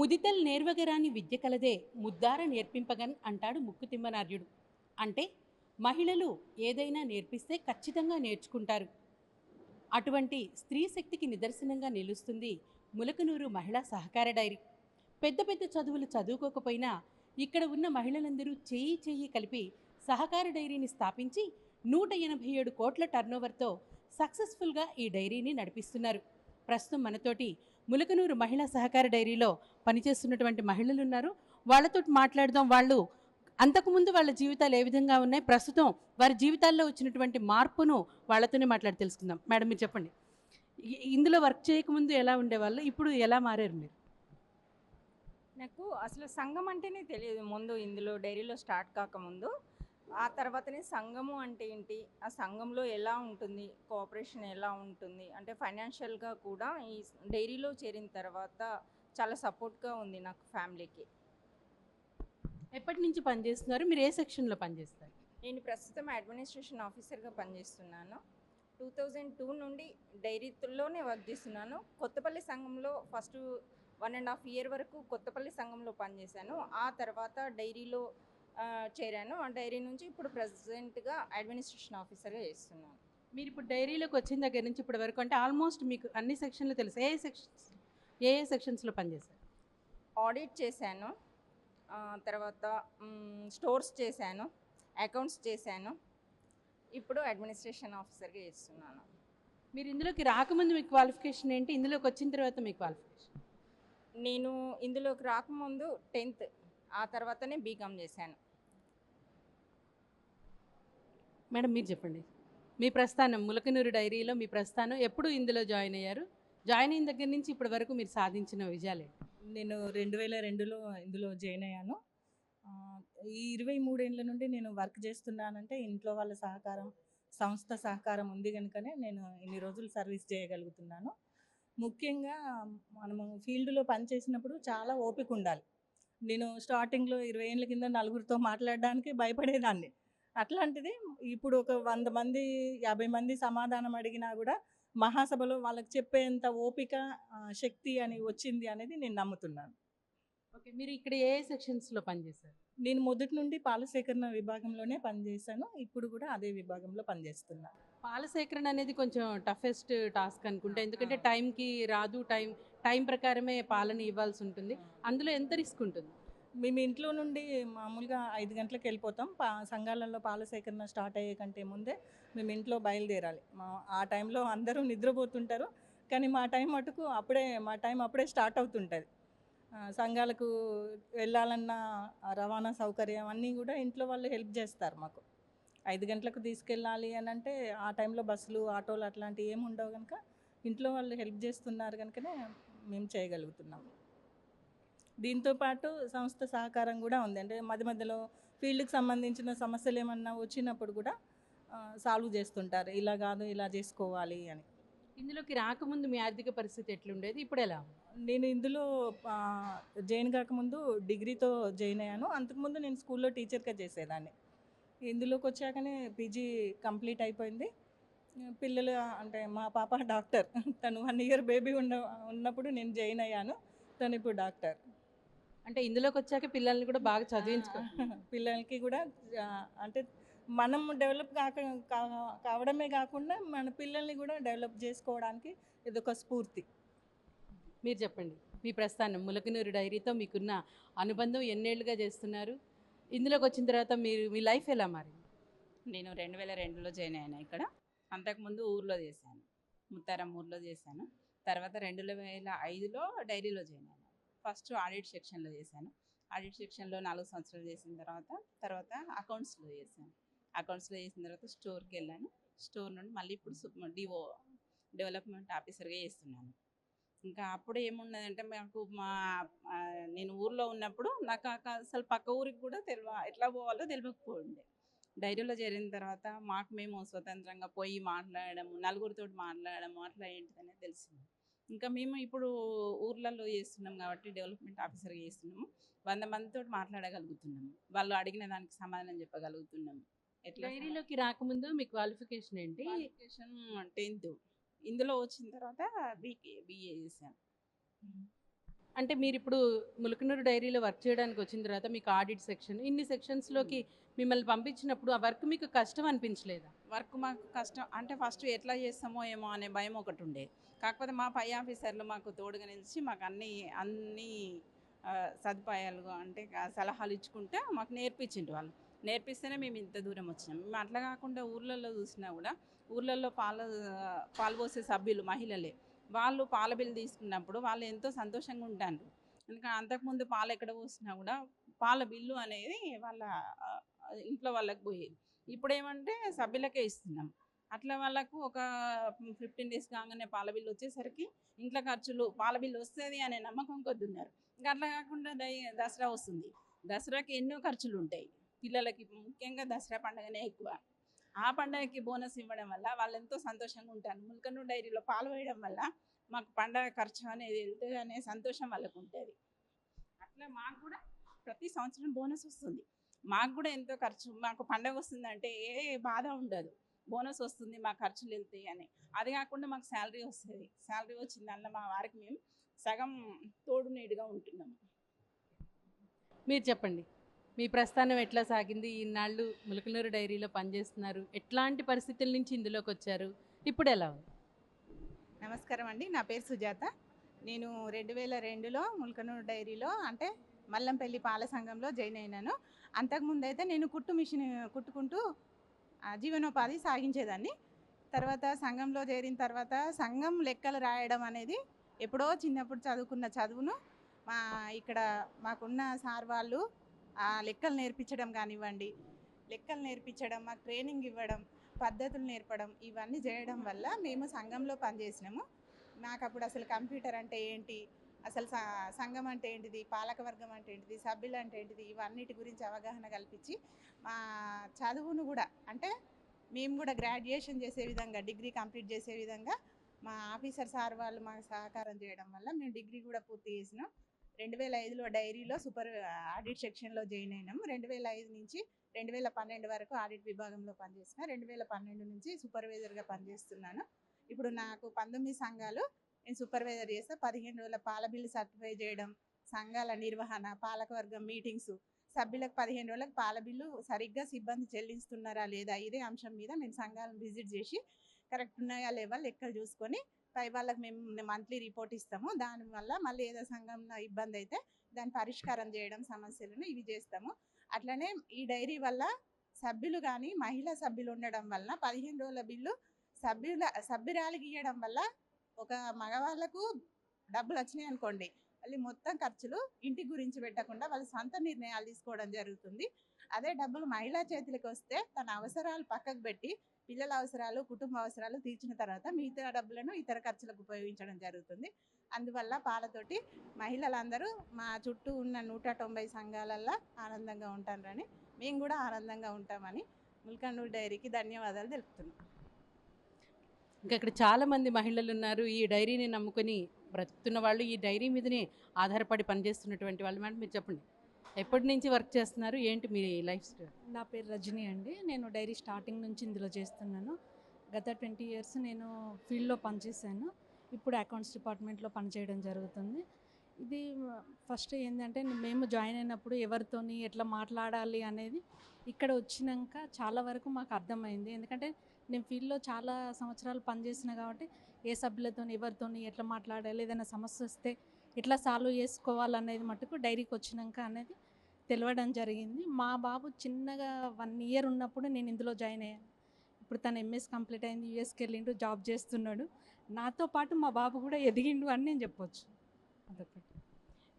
ముదితల్ నేర్వగరాని విద్య కలదే ముద్దార నేర్పింపగన్ అంటాడు ముక్కుతిమ్మనార్యుడు అంటే మహిళలు ఏదైనా నేర్పిస్తే ఖచ్చితంగా నేర్చుకుంటారు. అటువంటి స్త్రీ శక్తికి నిదర్శనంగా నిలుస్తుంది ములకనూరు మహిళా సహకార డైరీ. పెద్ద పెద్ద చదువులు చదువుకోకపోయినా ఇక్కడ ఉన్న మహిళలందరూ చేయి చేయి కలిపి సహకార డైరీని స్థాపించి నూట ఎనభై ఏడు కోట్ల టర్నోవర్తో సక్సెస్ఫుల్గా ఈ డైరీని నడిపిస్తున్నారు. ప్రస్తుతం మనతోటి ములకనూరు మహిళా సహకార డైరీలో పనిచేస్తున్నటువంటి మహిళలు ఉన్నారు. వాళ్ళతో మాట్లాడదాం. వాళ్ళు అంతకుముందు వాళ్ళ జీవితాలు ఏ విధంగా ఉన్నాయి? ప్రస్తుతం వారి జీవితాల్లో వచ్చినటువంటి మార్పును వాళ్ళతోనే మాట్లాడి తెలుసుకుందాం. మేడం మీరు చెప్పండి. ఇందులో వర్క్ చేయకముందు ఎలా ఉండేవాళ్ళు? ఇప్పుడు ఎలా మారారు మీరు? నాకు అసలు సంఘం అంటేనే తెలియదు ముందు ఇందులో డైరీలో స్టార్ట్ కాకముందు. ఆ తర్వాతనే సంఘము అంటే ఏంటి? ఆ సంఘంలో ఎలా ఉంటుంది? కోఆపరేషన్ ఎలా ఉంటుంది? అంటే ఫైనాన్షియల్గా కూడా ఈ డైరీలో చేరిన తర్వాత చాలా సపోర్ట్గా ఉంది నాకు ఫ్యామిలీకి. ఎప్పటి నుంచి పనిచేస్తున్నారు? మీరు ఏ సెక్షన్లో పనిచేస్తారు? నేను ప్రస్తుతం అడ్మినిస్ట్రేషన్ ఆఫీసర్గా పనిచేస్తున్నాను. టూ థౌజండ్ టూ నుండి డైరీలోనే వర్క్ చేస్తున్నాను. కొత్తపల్లి సంఘంలో first one and half year వరకు కొత్తపల్లి సంఘంలో పనిచేశాను. ఆ తర్వాత డైరీలో చేరాను. ఆ డైరీ నుంచి ఇప్పుడు ప్రజెంట్గా అడ్మినిస్ట్రేషన్ ఆఫీసర్గా చేస్తున్నాను. మీరు ఇప్పుడు డైరీలోకి వచ్చిన దగ్గర నుంచి ఇప్పటి వరకు అంటే ఆల్మోస్ట్ మీకు అన్ని సెక్షన్లు తెలుసు. ఏ సెక్షన్స్ ఏ ఏ సెక్షన్స్లో పనిచేశారు? ఆడిట్ చేశాను. తర్వాత స్టోర్స్ చేశాను. అకౌంట్స్ చేశాను. ఇప్పుడు అడ్మినిస్ట్రేషన్ ఆఫీసర్గా చేస్తున్నాను. మీరు ఇందులోకి రాకముందు మీ క్వాలిఫికేషన్ ఏంటి? ఇందులోకి వచ్చిన తర్వాత మీ క్వాలిఫికేషన్. నేను ఇందులోకి రాకముందు టెన్త్ ఆ తర్వాతనే బీకామ్ చేశాను. మేడం మీరు చెప్పండి. మీ ప్రస్థానం ములకనూరు డైరీలో మీ ప్రస్థానం ఎప్పుడు ఇందులో జాయిన్ అయ్యారు? జాయిన్ అయిన దగ్గర నుంచి ఇప్పటి వరకు మీరు సాధించిన విజయాలే నేను రెండు వేల రెండులో ఇందులో జాయిన్ అయ్యాను. ఈ ఇరవై మూడేళ్ళ నుండి నేను వర్క్ చేస్తున్నానంటే ఇంట్లో వాళ్ళ సహకారం సంస్థ సహకారం ఉంది కనుకనే నేను ఇన్ని రోజులు సర్వీస్ చేయగలుగుతున్నాను. ముఖ్యంగా మనము ఫీల్డ్లో పనిచేసినప్పుడు చాలా ఓపిక ఉండాలి. నేను స్టార్టింగ్లో ఇరవై ఏళ్ళ కింద నలుగురితో మాట్లాడడానికి భయపడేదాన్ని. అట్లాంటిది ఇప్పుడు ఒక వంద మంది యాభై మంది సమాధానం అడిగినా కూడా మహాసభలో వాళ్ళకి చెప్పేంత ఓపిక శక్తి అని వచ్చింది అనేది నేను నమ్ముతున్నాను. ఓకే. మీరు ఇక్కడ ఏ సెక్షన్స్లో పనిచేశారు? నేను మొదటి నుండి పాల సేకరణ విభాగంలోనే పనిచేశాను. ఇప్పుడు కూడా అదే విభాగంలో పనిచేస్తున్నాను పాల సేకరణ అనేది కొంచెం టఫెస్ట్ టాస్క్ అనుకుంటా ఎందుకంటే టైంకి రాదు టైం టైం ప్రకారమే పాలని ఇవ్వాల్సి ఉంటుంది. అందులో ఎంత రిస్క్ ఉంటుంది? మేము ఇంట్లో నుండి మామూలుగా ఐదు గంటలకు వెళ్ళిపోతాం. పా సంఘాలలో పాల సేకరణ స్టార్ట్ అయ్యే కంటే ముందే మేము ఇంట్లో బయలుదేరాలి. మా ఆ టైంలో అందరూ నిద్రపోతుంటారు. కానీ మా టైం మటుకు అప్పుడే మా టైం అప్పుడే స్టార్ట్ అవుతుంటుంది. సంఘాలకు వెళ్ళాలన్న రవాణా సౌకర్యం అన్నీ కూడా ఇంట్లో వాళ్ళు హెల్ప్ చేస్తారు మాకు. ఐదు గంటలకు తీసుకెళ్ళాలి అని అంటే ఆ టైంలో బస్సులు ఆటోలు అట్లాంటివి ఏమి ఉండవు కనుక ఇంట్లో వాళ్ళు హెల్ప్ చేస్తున్నారు కనుకనే మేము చేయగలుగుతున్నాము. దీంతో పాటు సంస్థ సహకారం కూడా ఉంది. అంటే మధ్య మధ్యలో ఫీల్డ్కి సంబంధించిన సమస్యలు ఏమన్నా వచ్చినప్పుడు కూడా సాల్వ్ చేస్తుంటారు. ఇలా కాదు ఇలా చేసుకోవాలి అని. ఇందులోకి రాకముందు మీ ఆర్థిక పరిస్థితి ఎట్లుండేది? ఇప్పుడు ఎలా? నేను ఇందులో జాయిన్ కాకముందు డిగ్రీతో జాయిన్ అయ్యాను. అంతకుముందు నేను స్కూల్లో టీచర్గా చేసేదాన్ని. ఇందులోకి వచ్చాకనే పీజీ కంప్లీట్ అయిపోయింది. పిల్లలు అంటే మా పాప డాక్టర్. తను వన్ ఇయర్ బేబీ ఉన్న ఉన్నప్పుడు నేను జాయిన్ అయ్యాను. తను ఇప్పుడు డాక్టర్. అంటే ఇందులోకి వచ్చాక పిల్లల్ని కూడా బాగా చదివించుకో పిల్లలకి కూడా అంటే మనం డెవలప్ కాక కా- కావడమే కాకుండా మన పిల్లల్ని కూడా డెవలప్ చేసుకోవడానికి ఇదొక స్ఫూర్తి. మీరు చెప్పండి మీ ప్రస్థానం ములకనూరు డైరీతో మీకున్న అనుబంధం ఎన్నేళ్ళుగా చేస్తున్నారు? ఇందులోకి వచ్చిన తర్వాత మీరు మీ లైఫ్ ఎలా మారింది? నేను రెండు వేల రెండులో జాయిన్ అయ్యాను ఇక్కడ. అంతకుముందు ఊర్లో చేశాను. ముత్తారం ఊర్లో చేశాను. తర్వాత రెండు వేల ఐదులో డైరీలో జాయిన్ అయ్యాను. ఫస్ట్ ఆడిట్ సెక్షన్లో చేశాను. ఆడిట్ సెక్షన్లో నాలుగు సంవత్సరాలు చేసిన తర్వాత తర్వాత అకౌంట్స్లో చేశాను. అకౌంట్స్లో చేసిన తర్వాత స్టోర్కి వెళ్ళాను. స్టోర్ నుండి మళ్ళీ ఇప్పుడు డివో డెవలప్మెంట్ ఆఫీసర్గా చేస్తున్నాను. ఇంకా అప్పుడు ఏమున్నదంటే మాకు మా నేను ఊర్లో ఉన్నప్పుడు నాకు అసలు పక్క ఊరికి కూడా తెలియ ఎట్లా పోవాలో తెలియకపోయిండే డైరీలో చేరిన తర్వాత మాకు మేము స్వతంత్రంగా పోయి మాట్లాడము నలుగురితో మాట్లాడము అట్లా ఏంటిదనేది తెలిసింది. ఇంకా మేము ఇప్పుడు ఊర్లలో చేస్తున్నాం కాబట్టి డెవలప్మెంట్ ఆఫీసర్గా చేస్తున్నాము. వంద మందితో మాట్లాడగలుగుతున్నాము. వాళ్ళు అడిగిన దానికి సమాధానం చెప్పగలుగుతున్నాము. ఎట్లా డైరీలోకి రాకముందు మీ క్వాలిఫికేషన్ ఏంటి? Qualification tenth. ఇందులో వచ్చిన తర్వాత బీకే బిఏ చేశాను. అంటే మీరు ఇప్పుడు ములకనూరు డైరీలో వర్క్ చేయడానికి వచ్చిన తర్వాత మీకు ఆడిట్ సెక్షన్ ఇన్ని సెక్షన్స్లోకి మిమ్మల్ని పంపించినప్పుడు ఆ వర్క్ మీకు కష్టం అనిపించలేదా? వర్క్ మాకు కష్టం. అంటే ఫస్ట్ ఎట్లా చేస్తామో ఏమో అనే భయం ఒకటి ఉండే. కాకపోతే మా పై ఆఫీసర్లు మాకు తోడుగా నిలిచి మాకు అన్ని అన్ని సదుపాయాలు అంటే సలహాలు ఇచ్చుకుంటే మాకు నేర్పించిండు వాళ్ళు. నేర్పిస్తేనే మేము ఇంత దూరం వచ్చినాం. మేము అట్లా కాకుండా ఊర్లలో చూసినా కూడా ఊర్లలో పాల పాలు పోసే సభ్యులు మహిళలే. వాళ్ళు పాల బిల్లు తీసుకున్నప్పుడు వాళ్ళు ఎంతో సంతోషంగా ఉంటారు. ఎందుకంటే అంతకుముందు పాలు ఎక్కడ పోసినా కూడా పాల బిల్లు అనేది వాళ్ళ ఇంట్లో వాళ్ళకి పోయేది. ఇప్పుడు ఏమంటే సభ్యులకే ఇస్తున్నాం. అట్లా వాళ్ళకు ఒక ఫిఫ్టీన్ డేస్ కాగానే పాల బిల్లు వచ్చేసరికి ఇంట్లో ఖర్చులు పాల బిల్లు వస్తుంది అనే నమ్మకం కొద్ది ఉన్నారు ఇంకా అట్లా కాకుండా దసరా వస్తుంది. దసరాకి ఎన్నో ఖర్చులు ఉంటాయి పిల్లలకి ముఖ్యంగా దసరా పండుగనే ఎక్కువ. ఆ పండగకి బోనస్ ఇవ్వడం వల్ల వాళ్ళు ఎంతో సంతోషంగా ఉంటారు. ముల్కను డైరీలో పాలు వేయడం వల్ల మాకు పండగ ఖర్చు అనేది వెళ్తుంది అనే సంతోషం వాళ్ళకు ఉంటుంది. అట్లా మాకు కూడా ప్రతి సంవత్సరం బోనస్ వస్తుంది. మాకు కూడా ఎంతో ఖర్చు మాకు పండగ వస్తుందంటే ఏ బాధ ఉండదు. బోనస్ వస్తుంది మా ఖర్చులు వెళ్తాయి అని. అది కాకుండా మాకు శాలరీ వస్తుంది. శాలరీ వచ్చిన దానిలో మా వారికి మేము సగం తోడు నీడుగా ఉంటున్నాము. మీరు చెప్పండి. మీ ప్రస్థానం ఎట్లా సాగింది? ఈనాళ్ళు ములకనూరు డైరీలో పనిచేస్తున్నారు. ఎట్లాంటి పరిస్థితుల నుంచి ఇందులోకి వచ్చారు ఇప్పుడు ఎలా ఉంది? నమస్కారం అండి. నా పేరు సుజాత. నేను రెండు వేల రెండులో ములకనూరు డైరీలో అంటే మల్లంపల్లి పాల సంఘంలో జాయిన్ అయినాను. అంతకుముందు అయితే నేను కుట్టు మిషన్ కుట్టుకుంటూ ఆ, జీవనోపాధి సాగించేదాన్ని. తర్వాత సంఘంలో చేరిన తర్వాత సంఘం లెక్కలు రాయడం అనేది ఎప్పుడో చిన్నప్పుడు చదువుకున్న చదువును మా ఇక్కడ మాకున్న సార్ వాళ్ళు లెక్కలు నేర్పించడం కానివ్వండి లెక్కలు నేర్పించడం మాకు ట్రైనింగ్ ఇవ్వడం పద్ధతులు నేర్పడం ఇవన్నీ చేయడం వల్ల మేము సంఘంలో పనిచేసినాము. నాకు అప్పుడు అసలు కంప్యూటర్ అంటే ఏంటి అసలు సంఘం అంటే ఏంటిది పాలకవర్గం అంటే ఏంటిది సభ్యులు అంటే ఏంటిది ఇవన్నిటి గురించి అవగాహన కల్పించి మా చదువును కూడా అంటే మేము కూడా గ్రాడ్యుయేషన్ చేసే విధంగా డిగ్రీ కంప్లీట్ చేసే విధంగా మా ఆఫీసర్ సార్ వాళ్ళు మాకు సహకారం చేయడం వల్ల మేము డిగ్రీ కూడా పూర్తి చేసినాం. రెండు వేల ఐదులో డైరీలో సూపర్ ఆడిట్ సెక్షన్లో జాయిన్ అయినాం. రెండు వేల ఐదు నుంచి రెండు వేల పన్నెండు వరకు ఆడిట్ విభాగంలో పనిచేసిన రెండు వేల పన్నెండు నుంచి సూపర్వైజర్గా పనిచేస్తున్నాను. ఇప్పుడు నాకు పంతొమ్మిది సంఘాలు నేను సూపర్వైజర్ చేస్తే. పదిహేను రోజుల పాల బిల్లు సర్టిఫై చేయడం సంఘాల నిర్వహణ పాలకవర్గం మీటింగ్స్ సభ్యులకు పదిహేను రోజులకు పాల బిల్లు సరిగ్గా సిబ్బంది చెల్లిస్తున్నారా లేదా ఇదే అంశం మీద మేము సంఘాలను విజిట్ చేసి కరెక్ట్ ఉన్నాయా లేవా లెక్కలు చూసుకొని పై వాళ్ళకి మేము మంత్లీ రిపోర్ట్ ఇస్తాము. దానివల్ల మళ్ళీ ఏదో సంఘంలో ఇబ్బంది అయితే దాని పరిష్కారం చేయడం సమస్యలను ఇవి చేస్తాము. అట్లనే ఈ డైరీ వల్ల సభ్యులు కానీ మహిళా సభ్యులు ఉండడం వల్ల పదిహేను రోజుల బిల్లు సభ్యుల సభ్యురాలికి ఇవ్వడం వల్ల ఒక మగవాళ్ళకు డబ్బులు వచ్చినాయి అనుకోండి మళ్ళీ మొత్తం ఖర్చులు ఇంటి గురించి పెట్టకుండా వాళ్ళ సొంత నిర్ణయాలు తీసుకోవడం జరుగుతుంది. అదే డబ్బులు మహిళా చేతులకు వస్తే తన అవసరాలు పక్కకు పెట్టి పిల్లల అవసరాలు కుటుంబ అవసరాలు తీర్చిన తర్వాత మిగతా డబ్బులను ఇతర ఖర్చులకు ఉపయోగించడం జరుగుతుంది. అందువల్ల పాలతోటి మహిళలందరూ మా చుట్టూ ఉన్న నూట తొంభై సంఘాలల్లో ఆనందంగా ఉంటారని మేము కూడా ఆనందంగా ఉంటామని ముల్కన్నూరు డైరీకి ధన్యవాదాలు తెలుపుతున్నాం. ఇంకా ఇక్కడ చాలామంది మహిళలు ఉన్నారు ఈ డైరీని నమ్ముకొని బ్రతుకుతున్న వాళ్ళు ఈ డైరీ మీదనే ఆధారపడి పనిచేస్తున్నటువంటి వాళ్ళు మేడం మీరు చెప్పండి. ఎప్పటి నుంచి వర్క్ చేస్తున్నారు? ఏంటి మీ లైఫ్ స్టైల్? నా పేరు రజనీ అండి. నేను డైరీ స్టార్టింగ్ నుంచి ఇందులో చేస్తున్నాను. గత ట్వంటీ ఇయర్స్ నేను ఫీల్డ్లో పనిచేశాను. ఇప్పుడు అకౌంట్స్ డిపార్ట్మెంట్లో పనిచేయడం జరుగుతుంది. ఇది ఫస్ట్ ఏంటంటే మేము జాయిన్ అయినప్పుడు ఎవరితోని ఎట్లా మాట్లాడాలి అనేది ఇక్కడ వచ్చినాక చాలా వరకు మాకు అర్థమైంది. ఎందుకంటే నేను ఫీల్డ్లో చాలా సంవత్సరాలు పనిచేసిన కాబట్టి ఏ సభ్యులతో ఎవరితోని ఎట్లా మాట్లాడాలి ఏదైనా సమస్య వస్తే ఇట్లా సాల్వ్ చేసుకోవాలనేది మటుకు డైరీకి వచ్చినాక అనేది తెలవడం జరిగింది. మా బాబు చిన్నగా వన్ ఇయర్ ఉన్నప్పుడు నేను ఇందులో జాయిన్ అయ్యాను. ఇప్పుడు తను ఎంఎస్ కంప్లీట్ అయింది యూఎస్కి వెళ్ళిండు జాబ్ చేస్తున్నాడు. నాతో పాటు మా బాబు కూడా ఎదిగిండు అని నేను చెప్పొచ్చు. అదొకటి.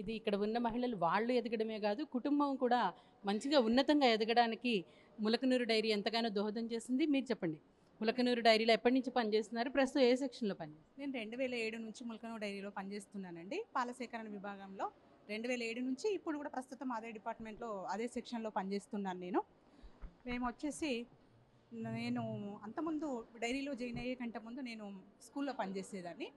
ఇది ఇక్కడ ఉన్న మహిళలు వాళ్ళు ఎదగడమే కాదు కుటుంబం కూడా మంచిగా ఉన్నతంగా ఎదగడానికి ములకనూరు డైరీ ఎంతగానో దోహదం చేసింది. మీరు చెప్పండి. ములకనూరు డైరీలో ఎప్పటి నుంచి పనిచేస్తున్నారు? ప్రస్తుతం ఏ సెక్షన్లో పని నేను రెండు వేల ఏడు నుంచి ములకనూరు డైరీలో పనిచేస్తున్నానండి. పాల సేకరణ విభాగంలో రెండు వేల ఏడు నుంచి ఇప్పుడు కూడా ప్రస్తుతం అదే డిపార్ట్మెంట్లో అదే సెక్షన్లో పనిచేస్తున్నాను నేను. మేము వచ్చేసి నేను అంతకుముందు డైరీలో జాయిన్ అయ్యే కంటే ముందు నేను స్కూల్లో పనిచేసేదాన్ని.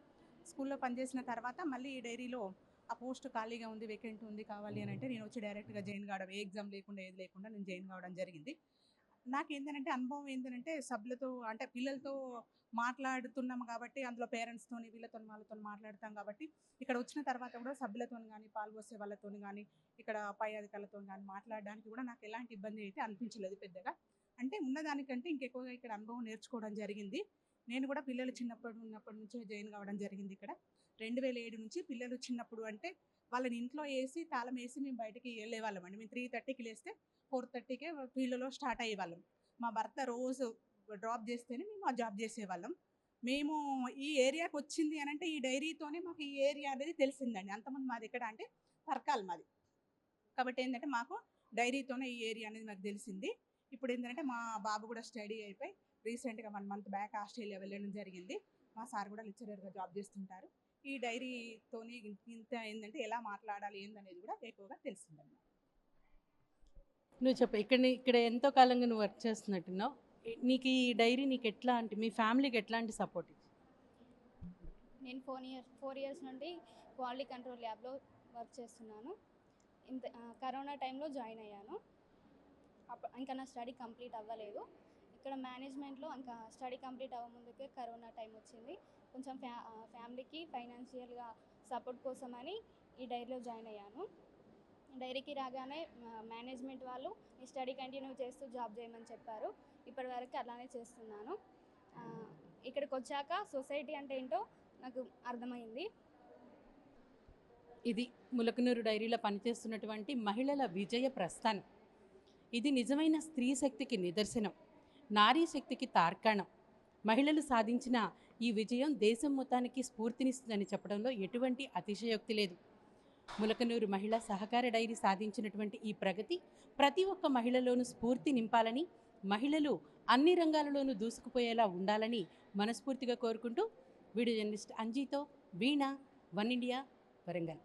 స్కూల్లో పనిచేసిన తర్వాత మళ్ళీ ఈ డైరీలో ఆ పోస్ట్ ఖాళీగా ఉంది వేకెంట్ ఉంది కావాలి అని అంటే నేను వచ్చి డైరెక్ట్గా జాయిన్ కావడం ఏ ఎగ్జామ్ లేకుండా ఏది లేకుండా నేను జాయిన్ కావడం జరిగింది. నాకు ఏంటంటే అనుభవం ఏంటంటే సభ్యులతో అంటే పిల్లలతో మాట్లాడుతున్నాం కాబట్టి అందులో పేరెంట్స్తోని వీళ్ళతో వాళ్ళతో మాట్లాడతాం కాబట్టి ఇక్కడ వచ్చిన తర్వాత కూడా సభ్యులతో కానీ పాల్గొసే వాళ్ళతో కానీ ఇక్కడ పై అధికారులతో కానీ మాట్లాడడానికి కూడా నాకు ఎలాంటి ఇబ్బంది అయితే అనిపించలేదు పెద్దగా. అంటే ఉన్నదానికంటే ఇంకెక్కువగా ఇక్కడ అనుభవం నేర్చుకోవడం జరిగింది. నేను కూడా పిల్లలు చిన్నప్పుడు ఉన్నప్పటి నుంచే జాయిన్ కావడం జరిగింది ఇక్కడ. రెండు వేల ఏడు నుంచి పిల్లలు చిన్నప్పుడు అంటే వాళ్ళని ఇంట్లో వేసి తాళం వేసి మేము బయటికి వెళ్ళేవాళ్ళం అండి మేము త్రీ థర్టీకి లేస్తే ఫోర్ థర్టీకే ఫీల్డ్లో స్టార్ట్ అయ్యేవాళ్ళం. మా భర్త రోజు డ్రాప్ చేస్తేనే మేము ఆ జాబ్ చేసేవాళ్ళం. మేము ఈ ఏరియాకి వచ్చింది అని అంటే ఈ డైరీతోనే మాకు ఈ ఏరియా అనేది తెలిసిందండి. అంతమంది మాది ఎక్కడ అంటే పర్కాల్ మాది. కాబట్టి ఏంటంటే మాకు డైరీతోనే ఈ ఏరియా అనేది మాకు తెలిసింది. ఇప్పుడు ఏంటంటే మా బాబు కూడా స్టడీ అయిపోయి రీసెంట్గా వన్ మంత్ బ్యాక్ ఆస్ట్రేలియా వెళ్ళడం జరిగింది. మా సార్ కూడా లెక్చరర్గా జాబ్ చేస్తుంటారు. ఈ డైరీతోని ఇంత ఏంటంటే ఎలా మాట్లాడాలి ఏందనేది కూడా ఎక్కువగా తెలిసిందండి నువ్వు చెప్పు ఇక్కడ ఇక్కడ ఎంతో కాలంగా నువ్వు వర్క్ చేస్తున్నట్టున్నావు. నీకు ఈ డైరీ నీకు ఎట్లాంటి మీ ఫ్యామిలీకి ఎట్లాంటి సపోర్ట్ నేను ఫోర్ ఇయర్స్ ఫోర్ ఇయర్స్ నుండి క్వాలిటీ కంట్రోల్ ల్యాబ్లో వర్క్ చేస్తున్నాను. ఇంత కరోనా టైంలో జాయిన్ అయ్యాను. అప్పుడు ఇంకా నా స్టడీ కంప్లీట్ అవ్వలేదు. ఇక్కడ మేనేజ్మెంట్లో ఇంకా స్టడీ కంప్లీట్ అవ్వముందుకే కరోనా టైం వచ్చింది. కొంచెం ఫ్యా ఫ్యామిలీకి ఫైనాన్షియల్గా సపోర్ట్ కోసమని ఈ డైరీలో జాయిన్ అయ్యాను. డైరీకి రాగానే మేనేజ్మెంట్ వాళ్ళు ఈ స్టడీ కంటిన్యూ చేస్తూ జాబ్ చేయమని చెప్పారు. ఇప్పటివరకు అలానే చేస్తున్నాను. ఇక్కడికి వచ్చాక సొసైటీ అంటే ఏంటో నాకు అర్థమైంది. ఇది ములకనూరు డైరీలో పనిచేస్తున్నటువంటి మహిళల విజయ ప్రస్థానం. ఇది నిజమైన స్త్రీ శక్తికి నిదర్శనం నారీ శక్తికి తార్కాణం. మహిళలు సాధించిన ఈ విజయం దేశం మొత్తానికి స్ఫూర్తినిస్తుందని చెప్పడంలో ఎటువంటి అతిశయోక్తి లేదు. ములకనూరు మహిళా సహకార డైరీ సాధించినటువంటి ఈ ప్రగతి ప్రతి ఒక్క మహిళలోనూ స్ఫూర్తి నింపాలని మహిళలు అన్ని రంగాలలోనూ దూసుకుపోయేలా ఉండాలని మనస్ఫూర్తిగా కోరుకుంటూ వీడియో జర్నలిస్ట్ అంజీతో వీణ వన్ ఇండియా వరంగల్.